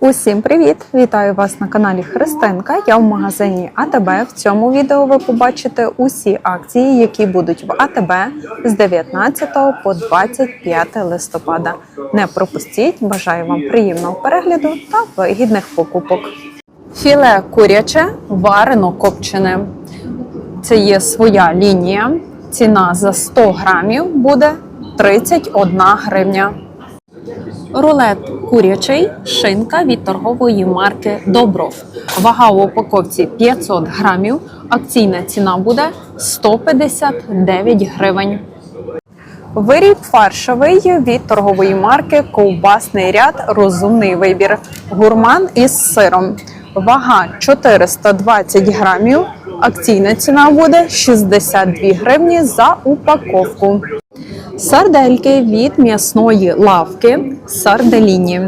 Усім привіт! Вітаю вас на каналі Христинка. Я в магазині АТБ. В цьому відео ви побачите усі акції, які будуть в АТБ з 19 по 25 листопада. Не пропустіть! Бажаю вам приємного перегляду та вигідних покупок. Філе куряче варено копчене. Це є своя лінія. Ціна за 100 грамів буде 31 гривня. Рулет курячий, шинка від торгової марки Добров. Вага в упаковці 500 грамів. Акційна ціна буде 159 гривень. Виріб фаршовий від торгової марки Ковбасний ряд Розумний вибір. Гурман із сиром. Вага 420 грамів. Акційна ціна буде 62 гривні за упаковку. Сардельки від м'ясної лавки Сарделіні.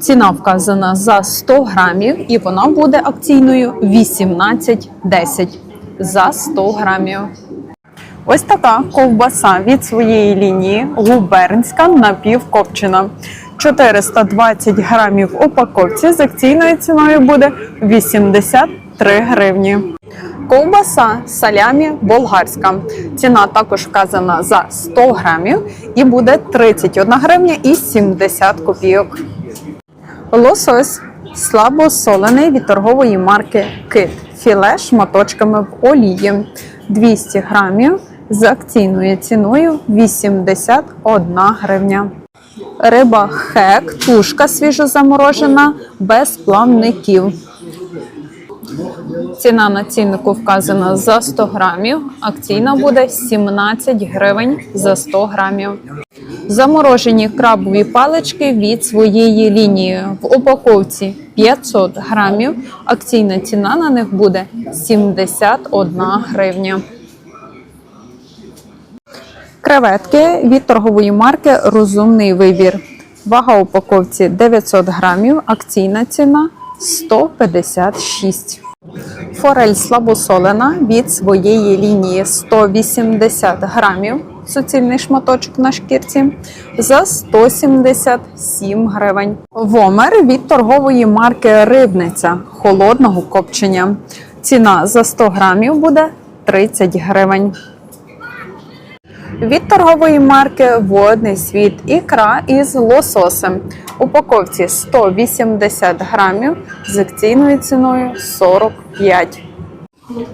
Ціна вказана за 100 грамів і вона буде акційною 18,10 за 100 грамів. Ось така ковбаса від своєї лінії губернська напівкопчена. 420 грамів упаковці з акційною ціною буде 83 гривні. Ковбаса салямі болгарська. Ціна також вказана за 100 грамів і буде 31 гривня і 70 копійок. Лосось слабосолений від торгової марки Кит. Філе шматочками в олії 200 грамів з акційною ціною 81 гривня. Риба хек, тушка свіжозаморожена без плавників. Ціна на ціннику вказана за 100 грамів. Акційна буде 17 гривень за 100 грамів. Заморожені крабові палички від своєї лінії в упаковці 500 грамів. Акційна ціна на них буде 71 гривня. Креветки від торгової марки Розумний вибір. Вага упаковці 900 грамів. Акційна ціна 156. Форель слабосолена від своєї лінії 180 грамів. Суцільний шматочок на шкірці за 177 гривень. Вомер від торгової марки Рибниця холодного копчення. Ціна за 100 грамів буде 30 гривень. Від торгової марки Водний світ ікра із лососем. Упаковці 180 грамів з акційною ціною 45.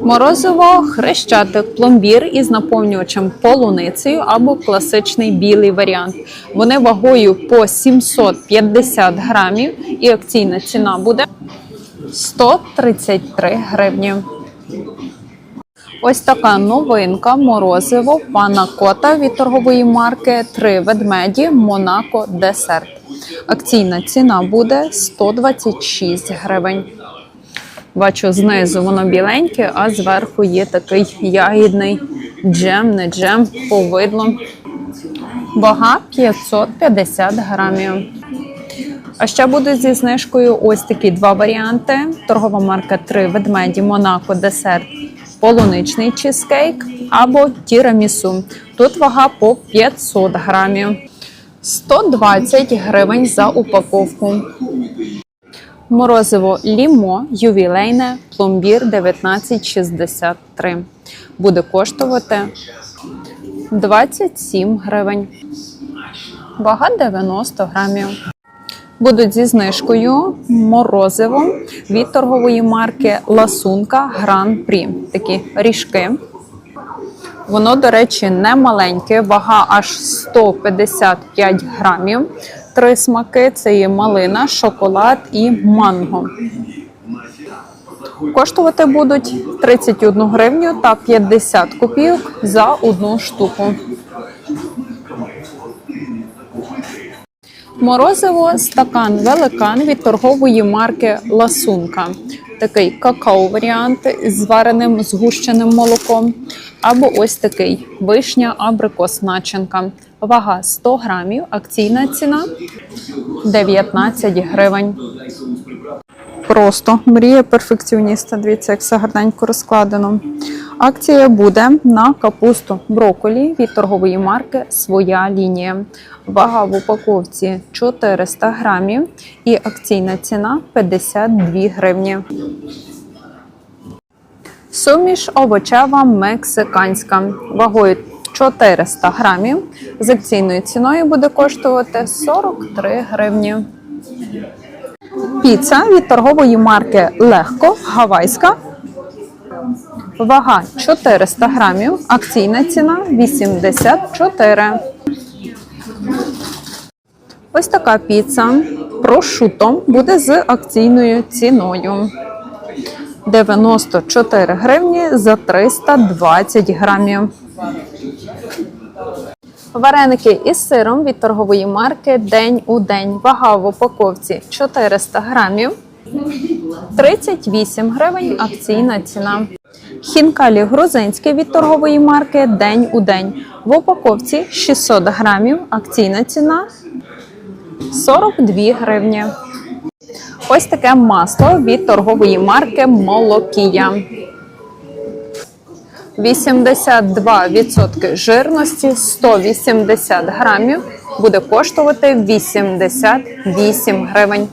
Морозиво хрещатик пломбір із наповнювачем полуницею або класичний білий варіант. Вони вагою по 750 грамів і акційна ціна буде 133 гривні. Ось така новинка морозиво пана кота від торгової марки Три ведмеді Монако Десерт. Акційна ціна буде 126 гривень. Бачу, знизу воно біленьке, а зверху є такий ягідний джем, не джем, повидло. Вага 550 грамів. А ще будуть зі знижкою ось такі два варіанти. Торгова марка Три ведмеді Монако Десерт полуничний чизкейк або тірамісу. Тут вага по 500 грамів. 120 гривень за упаковку. Морозиво лімо ювілейне пломбір 1963. Буде коштувати 27 гривень. Вага 90 грамів. Будуть зі знижкою морозиво від торгової марки Ласунка Гран Прі. Такі ріжки. Воно, до речі, не маленьке, вага аж 155 грамів. Три смаки це є малина, шоколад і манго. Коштувати будуть 31 гривню та 50 копійок за одну штуку. Морозиво стакан великан від торгової марки Ласунка. Такий какао-варіант з вареним згущеним молоком. Або ось такий вишня абрикос начинка. Вага 100 грамів, акційна ціна 19 гривень. Просто мрія перфекціоніста. Дивіться, як все гарненько розкладено. Акція буде на капусту брокколі від торгової марки Своя лінія. Вага в упаковці 400 грамів і акційна ціна 52 гривні. Суміш овочева мексиканська вагою 400 грамів. З акційною ціною буде коштувати 43 гривні. Піца від торгової марки Легко Гавайська. Вага 400 грамів. Акційна ціна 84. Ось така піца прошуто буде з акційною ціною. 94 гривні за 320 грамів. Вареники із сиром від торгової марки День у день. Вага в упаковці 400 грамів. 38 гривень акційна ціна. Хінкалі грузинські від торгової марки День у день. В упаковці 600 грамів. Акційна ціна 42 гривні. Ось таке масло від торгової марки Молокія. 82% жирності 180 грамів буде коштувати 88 гривень.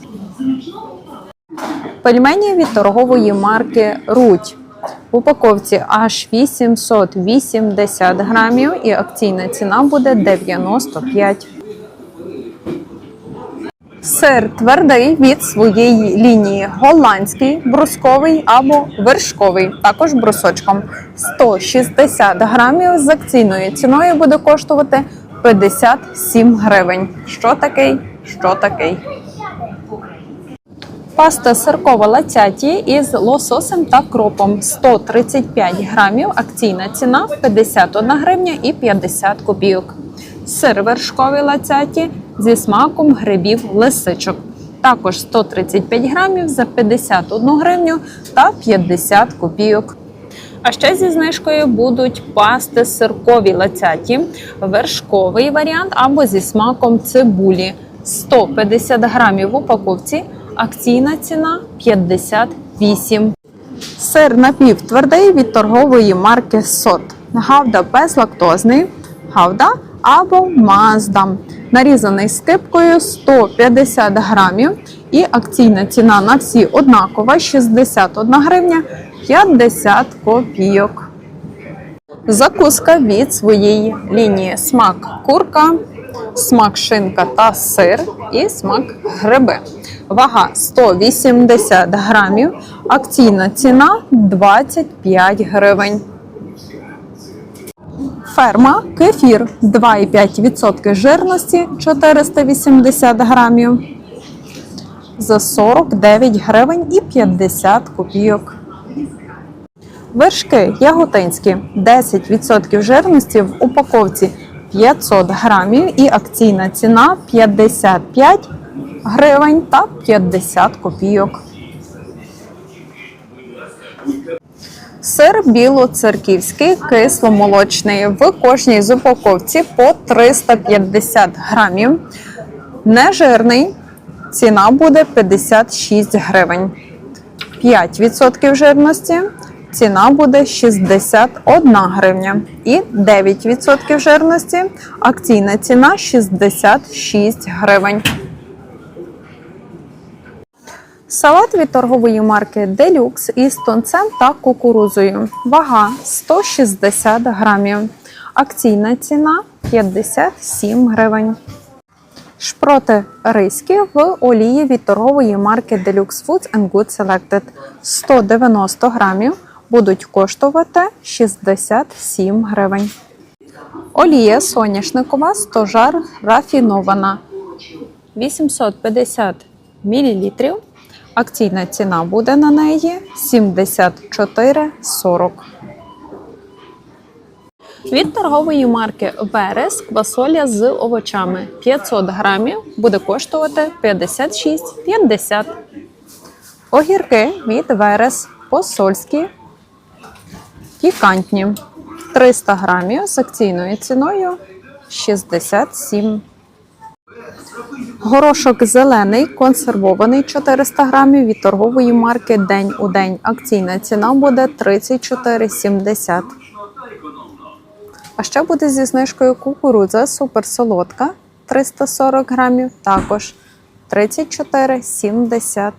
Пельмені від торгової марки Рудь. В упаковці аж 880 грамів і акційна ціна буде 95. Сир твердий від своєї лінії голландський, брусковий або вершковий, також брусочком. 160 грамів з акційною ціною буде коштувати 57 гривень. Що такий? Що такий? Паста сиркова лацяті із лососем та кропом 135 грамів. Акційна ціна 51 гривня і 50 копійок. Сир вершковий лацяті зі смаком грибів лисичок. Також 135 грамів за 51 гривню та 50 копійок. А ще зі знижкою будуть пасти сиркові лацяті, вершковий варіант або зі смаком цибулі 150 грамів в упаковці. Акційна ціна 58. Сир напівтвердий від торгової марки Сот. Гавда безлактозний, гавда або мазда. Нарізаний скипкою 150 грамів. І акційна ціна на всі однакова 61 гривня 50 копійок. Закуска від своєї лінії смак курка, смак шинка та сир і смак гриби. Вага 180 грамів, акційна ціна 25 гривень. Ферма кефір 2,5% жирності 480 грамів за 49 гривень і 50 копійок. Вершки яготинські 10% жирності в упаковці 500 грамів і акційна ціна 55 гривень та 50 копійок. Сир білоцерківський кисломолочний в кожній з упаковці по 350 грамів. Нежирний ціна буде 56 гривень. 5% жирності ціна буде 61 гривня. І 9% жирності акційна ціна 66 гривень. Салат від торгової марки Deluxe із тонцем та кукурузою. Вага 160 грамів. Акційна ціна 57 гривень. Шпроти риські в олії від торгової марки Deluxe Foods and Good Selected 190 грамів будуть коштувати 67 гривень. Олія соняшникова стожар рафінована 850 мл. Акційна ціна буде на неї 74,40. Від торгової марки Верес квасоля з овочами 500 грамів буде коштувати 56,50. Огірки від Верес посольські пікантні 300 грамів з акційною ціною 67. Горошок зелений, консервований 400 грамів від торгової марки День у день. Акційна ціна буде 34,70. А ще буде зі знижкою кукурудза суперсолодка 340 грамів, також 34,70.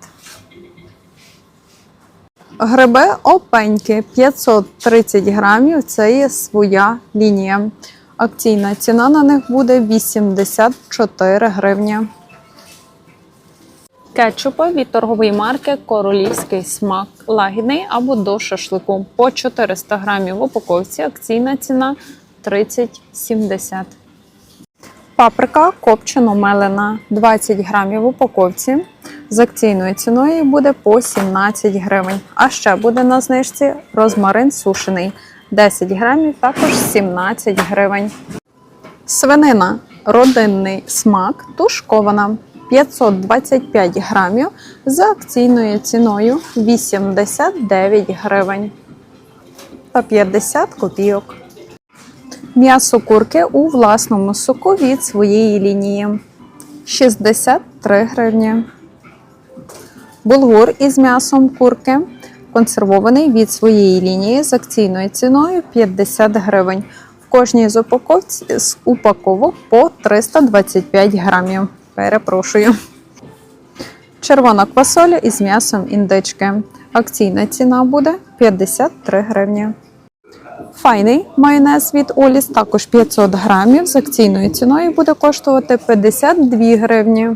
Гриби опеньки 530 грамів. Це є своя лінія. Акційна ціна на них буде 84 гривні. Кетчупи від торгової марки Королівський смак лагідний або до шашлику по 400 грамів в упаковці. Акційна ціна 30,70. Паприка копчено мелена 20 грамів в упаковці. З акційною ціною буде по 17 гривень. А ще буде на знижці розмарин сушений 10 грамів, також 17 гривень. Свинина родинний смак тушкована 525 грамів за акційною ціною 89 гривень та 50 копійок. М'ясо курки у власному соку від своєї лінії 63 гривні. Булгур із м'ясом курки консервований від своєї лінії з акційною ціною 50 гривень. В кожній з упаковці- з упаковок по 325 грамів. Перепрошую. Червона квасоля із м'ясом індички. Акційна ціна буде 53 гривні. Файний майонез від Оліс також 500 грамів. З акційною ціною буде коштувати 52 гривні.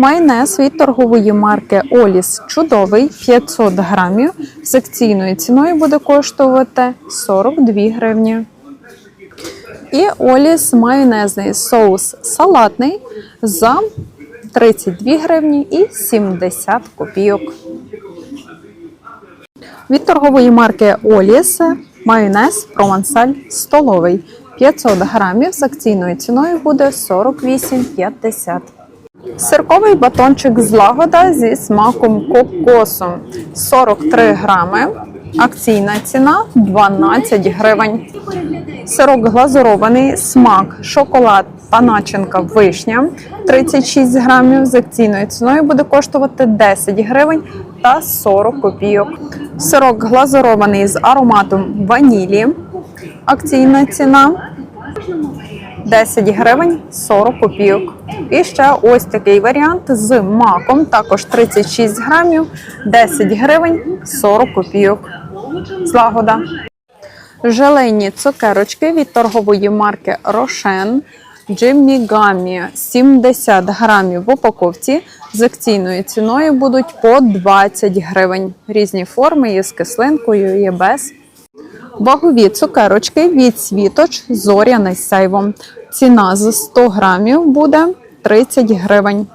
Майонез від торгової марки Оліс чудовий 500 грамів. З акційною ціною буде коштувати 42 гривні. І Оліс майонезний соус салатний за 32 гривні і 70 копійок. Від торгової марки Оліс майонез провансаль столовий 500 грамів з акційною ціною буде 48,50. Сирковий батончик злагода зі смаком кокосу 43 грами. Акційна ціна 12 гривень. Сирок глазурований, смак, шоколад та начинка вишня 36 грамів. З акційною ціною буде коштувати 10 гривень та 40 копійок. Сирок глазурований з ароматом ванілі. Акційна ціна 10 гривень 40 копійок. І ще ось такий варіант з маком, також 36 грамів, 10 гривень 40 копійок. Злагода. Желейні цукерочки від торгової марки Рошен. Джиммі Гаммі 70 грамів в упаковці з акційною ціною будуть по 20 гривень. Різні форми є з кислинкою, є без. Вагові цукерочки від світоч зоряний сейвом. Ціна за 100 грамів буде 30 гривень.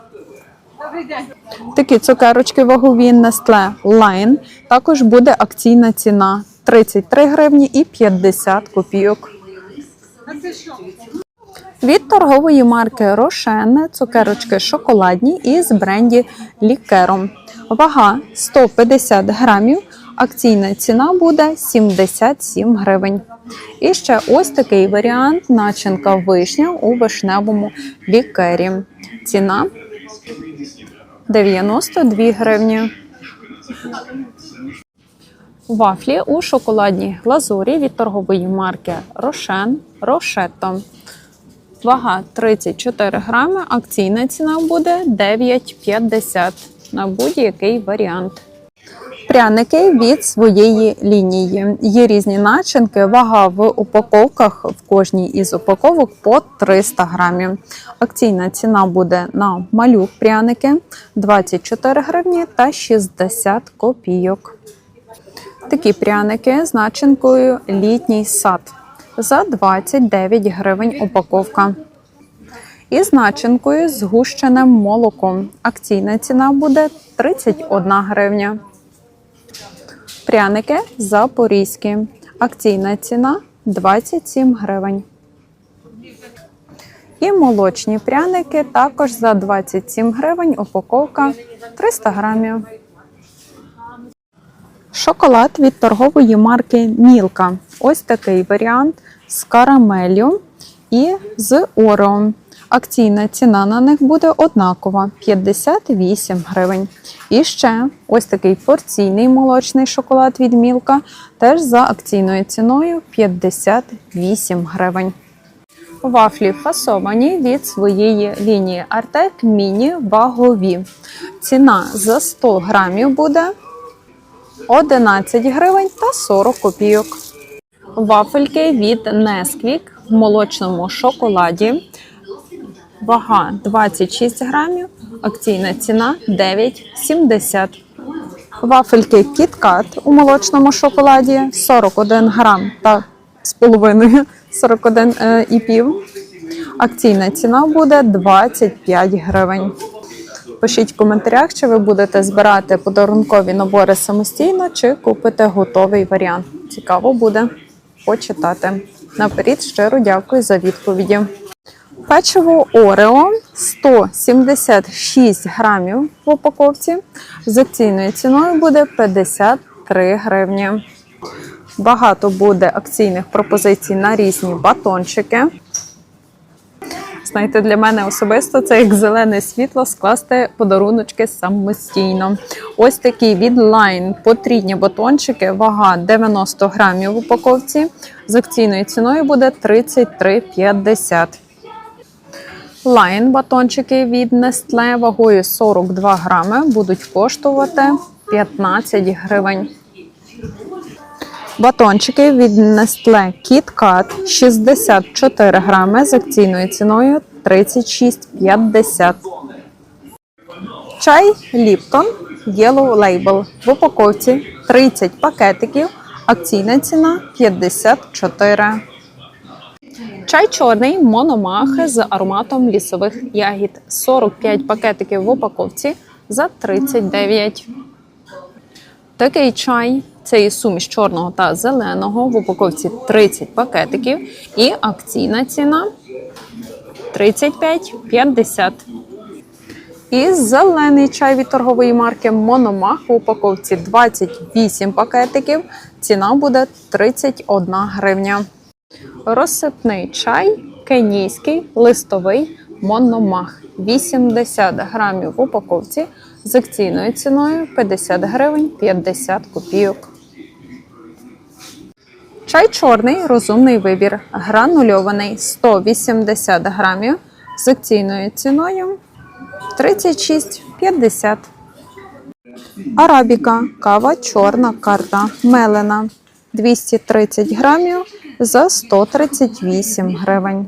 Такі цукерочки вагові Nestle Line. Також буде акційна ціна 33 гривні і 50 копійок. Від торгової марки Рошен цукерочки шоколадні із бренді Лікером. Вага 150 грамів. Акційна ціна буде 77 гривень. І ще ось такий варіант начинка вишня у вишневому лікері. Ціна 92 гривні. Вафлі у шоколадній глазурі від торгової марки Рошен Рошетто. Вага 34 грами. Акційна ціна буде 9,50 на будь-який варіант. Пряники від своєї лінії. Є різні начинки. Вага в упаковках в кожній із упаковок по 300 грамів. Акційна ціна буде на малюк пряники 24 гривні та 60 копійок. Такі пряники з начинкою літній сад за 29 гривень упаковка. І з начинкою з гущеним молоком. Акційна ціна буде 31 гривня. Пряники запорізькі. Акційна ціна 27 гривень. І молочні пряники також за 27 гривень. Упаковка 300 грамів. Шоколад від торгової марки Мілка. Ось такий варіант з карамеллю і з орео. Акційна ціна на них буде однакова 58 гривень. І ще ось такий порційний молочний шоколад від Мілка теж за акційною ціною 58 гривень. Вафлі фасовані від своєї лінії Артек Міні вагові. Ціна за 100 грамів буде 11 гривень та 40 копійок. Вафельки від Nesquik в молочному шоколаді. Вага 26 грамів, акційна ціна 9,70. Вафельки KitKat у молочному шоколаді 41 грам та з половиною 41 е, і пів. Акційна ціна буде 25 гривень. Пишіть в коментарях, чи ви будете збирати подарункові набори самостійно, чи купите готовий варіант. Цікаво буде почитати. Наперед щиро дякую за відповіді. Печиво Орео 176 грамів в упаковці. З акційною ціною буде 53 гривні. Багато буде акційних пропозицій на різні батончики. Знаєте, для мене особисто це як зелене світло скласти подаруночки самостійно. Ось такі від Line потрібні батончики, вага 90 грамів в упаковці. З акційною ціною буде 33,50. Line батончики від Nestle вагою 42 грами будуть коштувати 15 гривень. Батончики від Nestle KitKat 64 грами з акційною ціною 36,50. Чай Lipton Yellow Label в упаковці 30 пакетиків. Акційна ціна 54. Чай чорний мономах з ароматом лісових ягід 45 пакетиків в упаковці за 39. Такий чай це є суміш чорного та зеленого в упаковці 30 пакетиків і акційна ціна 35,50. І зелений чай від торгової марки Мономах в упаковці 28 пакетиків. Ціна буде 31 гривня. Розсипний чай кенійський листовий Мономах 80 грамів в упаковці з акційною ціною 50 гривень 50 копійок. Чай чорний розумний вибір. Гранульований 180 грамів з акційною ціною 36,50. Арабіка, кава чорна карта мелена 230 грамів за 138 гривень.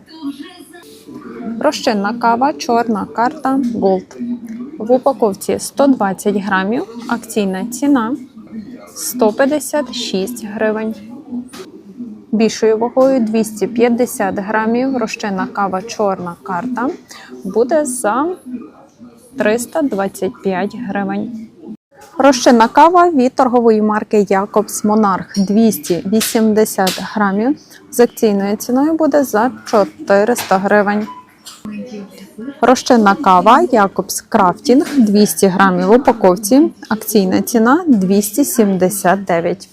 Розчинна кава чорна карта Gold. В упаковці 120 грамів. Акційна ціна 156 гривень. Більшою вагою 250 грамів. Розчинна кава чорна карта буде за 325 гривень. Розчинна кава від торгової марки Якобс Монарх 280 грамів. З акційною ціною буде за 400 гривень. Розчинна кава Якобс Крафтінг 200 грамів в упаковці. Акційна ціна 279.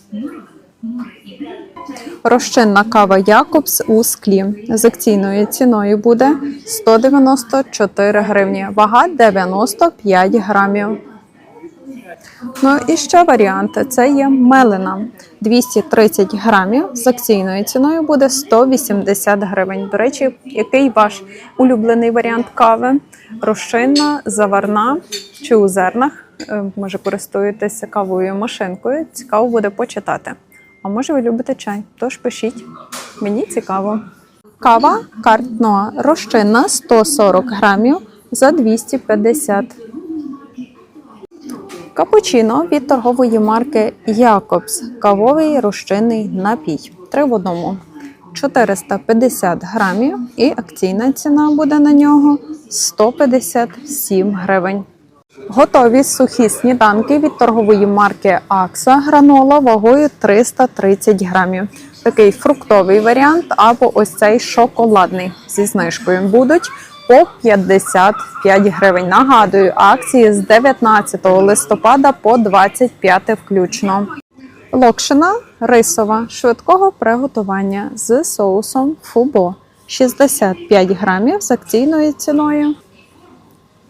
Розчинна кава Якобс у склі з акційною ціною буде 194 гривні. Вага 95 грамів. Ну і ще варіанти. Це є мелена 230 грамів. З акційною ціною буде 180 гривень. До речі, який ваш улюблений варіант кави? Розчинна, заварна чи у зернах? Е, Може, користуєтеся кавовою машинкою. Цікаво буде почитати. А може, ви любите чай? Тож пишіть. Мені цікаво. Кава картноа розчинна 140 грамів за 250 Капучино від торгової марки Якобс. Кавовий розчинний напій. Три в одному. 450 грамів і акційна ціна буде на нього 157 гривень. Готові сухі сніданки від торгової марки Акса гранола вагою 330 грамів. Такий фруктовий варіант або ось цей шоколадний зі знижкою будуть по 55 гривень. Нагадую, акції з 19 листопада по 25 включно. Локшина рисова швидкого приготування з соусом фубо 65 грамів з акційною ціною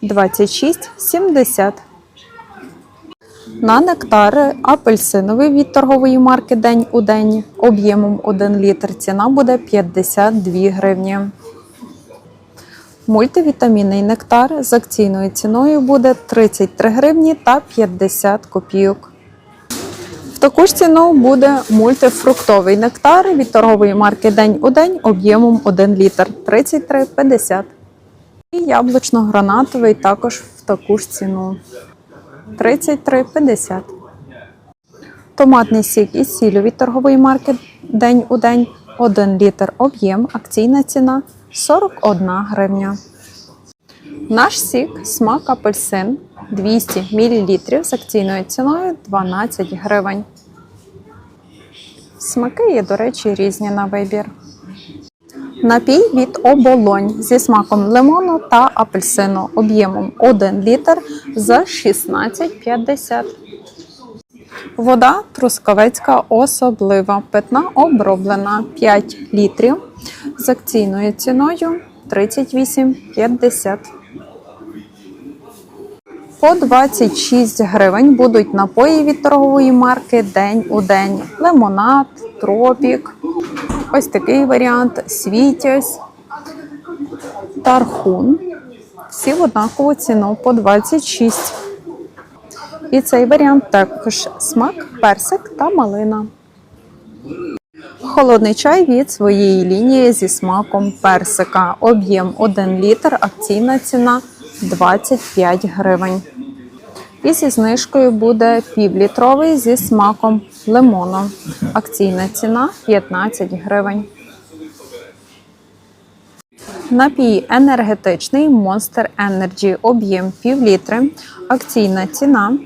26,70. На нектари апельсиновий від торгової марки День у день об'ємом 1 літр ціна буде 52 гривні. Мультивітамінний нектар з акційною ціною буде 33 гривні та 50 копійок. В таку ж ціну буде мультифруктовий нектар від торгової марки День у день об'ємом 1 літр 33,50. І яблучно-гранатовий також в таку ж ціну 33,50. Томатний сік із сіллю від торгової марки День у день 1 літр об'єм, акційна ціна 41 гривня. Наш сік смак апельсин 200 мл з акційною ціною 12 гривень. Смаки є, до речі, різні на вибір. Напій від оболонь зі смаком лимону та апельсину об'ємом 1 літр за 16,50. Вода трускавецька особлива, питна оброблена 5 літрів з акційною ціною 38,50. По 26 гривень будуть напої від торгової марки День у день. Лимонад, тропік. Ось такий варіант світязь, тархун. Всі в однакову ціну по 26. І цей варіант також смак, персик та малина. Холодний чай від своєї лінії зі смаком персика. Об'єм 1 літр, акційна ціна 25 гривень. І зі знижкою буде півлітровий зі смаком лимону. Акційна ціна 15 гривень. Напій енергетичний Monster Energy об'єм пів літри. Акційна ціна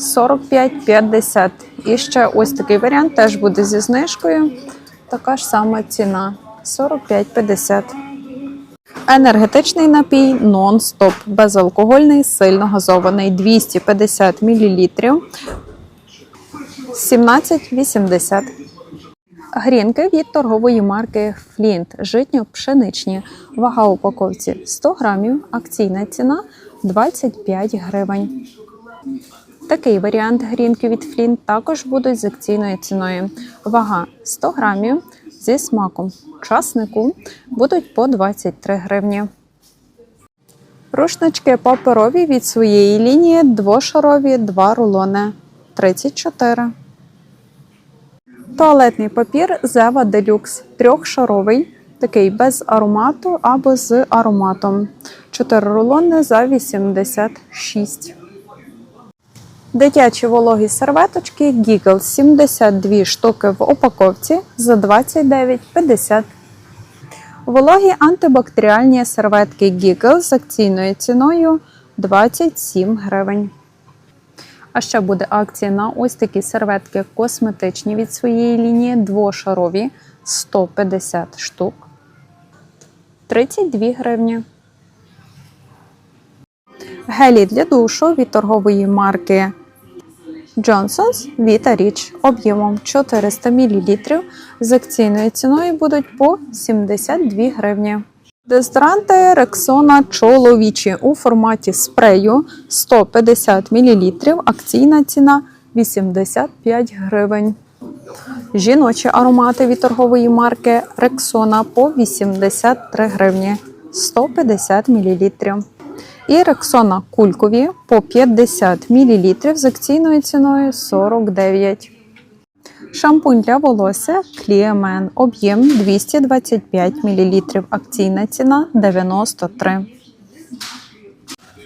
45,50. І ще ось такий варіант теж буде зі знижкою. Така ж сама ціна 45,50. Енергетичний напій нон-стоп. Безалкогольний, сильно газований 250 мл. 17,80. Грінки від торгової марки Флінт. Житньо-пшеничні. Вага упаковці 100 грамів. Акційна ціна 25 гривень. Такий варіант грінки від Флінт також будуть з акційною ціною. Вага 100 грамів зі смаком часнику будуть по 23 гривні. Рушнички паперові від своєї лінії двошарові 2 рулони 34. Туалетний папір Зева Делюкс трьохшаровий, такий без аромату або з ароматом. 4 рулони за 86. Дитячі вологі серветочки Giggles 72 штуки в упаковці за 29,50. Вологі антибактеріальні серветки Giggles з акційною ціною 27 гривень. А ще буде акція на ось такі серветки косметичні від своєї лінії двошарові 150 штук. 32 гривні. Гелі для душу від торгової марки Johnson's Vita Rich об'ємом 400 мл з акційною ціною будуть по 72 гривні. Дезодоранти Rexona чоловічі у форматі спрею 150 мл, акційна ціна 85 гривень. Жіночі аромати від торгової марки Rexona по 83 гривні 150 мл. І Рексона кулькові по 50 мл з акційною ціною 49. Шампунь для волосся Кліемен. Об'єм 225 мл. Акційна ціна 93.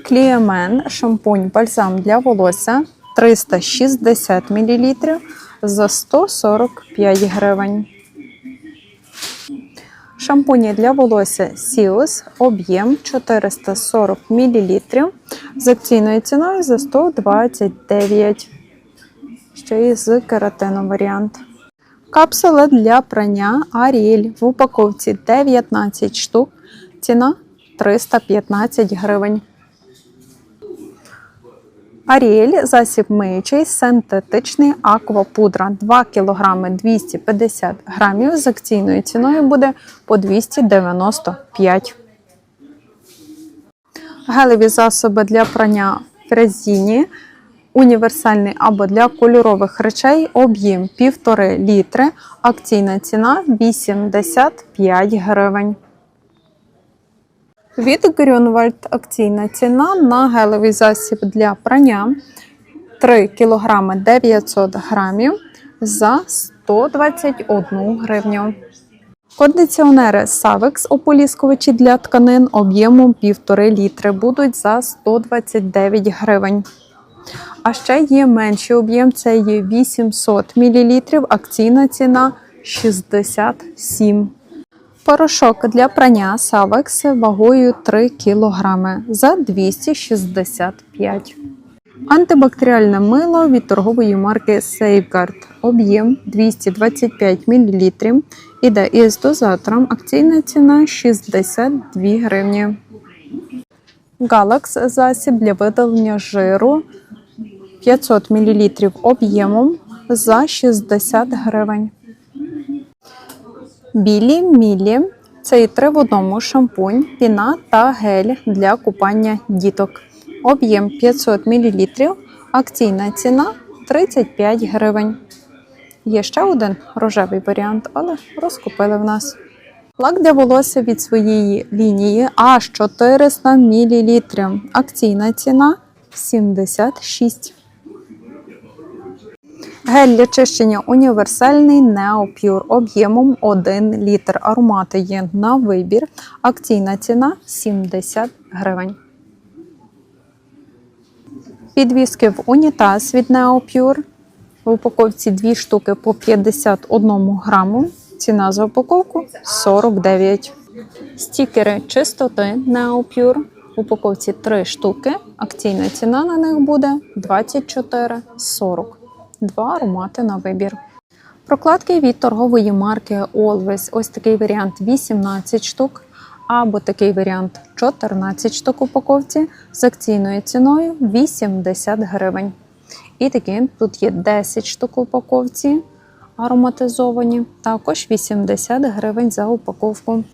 Кліемен шампунь бальзам для волосся 360 мл за 145 гривень. Шампуні для волосся Сіус об'єм 440 мл з акційною ціною за 129 ще й з кератином варіант. Капсули для прання Аріель в упаковці 19 штук. Ціна 315 гривень. Аріель засіб миючий, синтетичний аквапудра 2 кг 250 грамів з акційною ціною буде по 295. Гелеві засоби для прання фрезіні, універсальний або для кольорових речей, об'єм 1,5 літри, акційна ціна 85 гривень. Від Grünwald акційна ціна на гелевий засіб для прання 3 кг 900 грамів за 121 гривню. Кондиціонери Savex ополіскувачі для тканин об'ємом 1,5 літри будуть за 129 гривень. А ще є менший об'єм, це є 800 мл, акційна ціна 67 Порошок для прання Savex вагою 3 кг за 265 Антибактеріальне мило від торгової марки Safeguard. Об'єм 225 мл. Іде із дозатором. Акційна ціна 62 гривні. Galax засіб для видалення жиру 500 мл об'ємом за 60 гривень. Білі мілі це і три шампунь, піна та гель для купання діток. Об'єм 500 мл, акційна ціна 35 гривень. Є ще один рожевий варіант, але розкупили в нас. Лак для волосся від своєї лінії аж 400 мл. Акційна ціна 76. Гель для чищення універсальний Neopure об'ємом 1 літр. Аромати є на вибір. Акційна ціна 70 гривень. Підвіски в унітаз від Neopure. В упаковці 2 штуки по 51 граму. Ціна за упаковку 49. Стікери чистоти Neopure. В упаковці 3 штуки. Акційна ціна на них буде 24,40. Два аромати на вибір. Прокладки від торгової марки Always. Ось такий варіант 18 штук, або такий варіант 14 штук упаковці з акційною ціною 80 гривень. І такі тут є 10 штук упаковці ароматизовані, також 80 гривень за упаковку.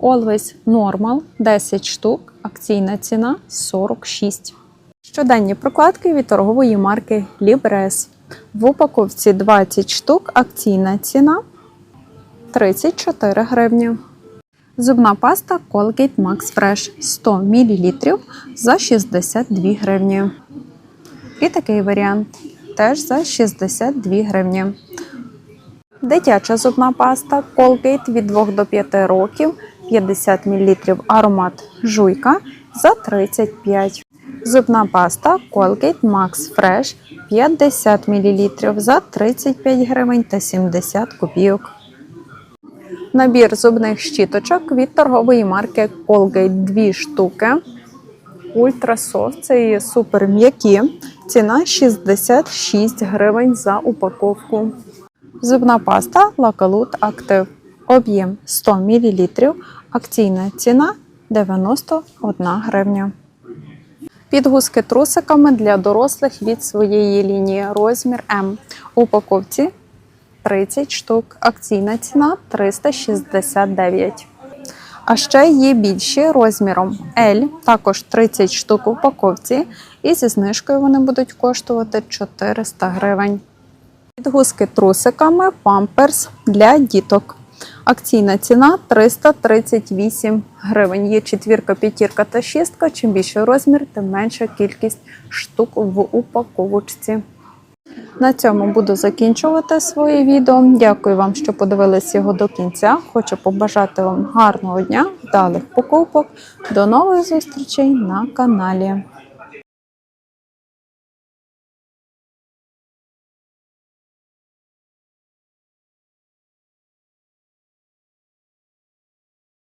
Always Normal 10 штук, акційна ціна 46. Щоденні прокладки від торгової марки Libres. В упаковці 20 штук, акційна ціна 34 гривні. Зубна паста Colgate Max Fresh 100 мл за 62 гривні. І такий варіант теж за 62 гривні. Дитяча зубна паста Colgate від 2 до 5 років 50 мл аромат жуйка за 35 Зубна паста Colgate Max Fresh 50 мл за 35 гривень та 70 копійок. Набір зубних щіточок від торгової марки Colgate 2 штуки. Soft, це є супер м'які. Ціна 66 гривень за упаковку. Зубна паста Lacalute Active. Об'єм 100 мл. Акційна ціна 91 гривня. Підгузки трусиками для дорослих від своєї лінії розмір М. Упаковці 30 штук. Акційна ціна 369. А ще є більші розміром L, також 30 штук у упаковці. І зі знижкою вони будуть коштувати 400 гривень. Підгузки трусиками памперс для діток. Акційна ціна 338 гривень. Є четвірка, п'ятірка та шістка. Чим більший розмір, тим менша кількість штук в упаковочці. На цьому буду закінчувати своє відео. Дякую вам, що подивились його до кінця. Хочу побажати вам гарного дня, вдалих покупок. До нових зустрічей на каналі.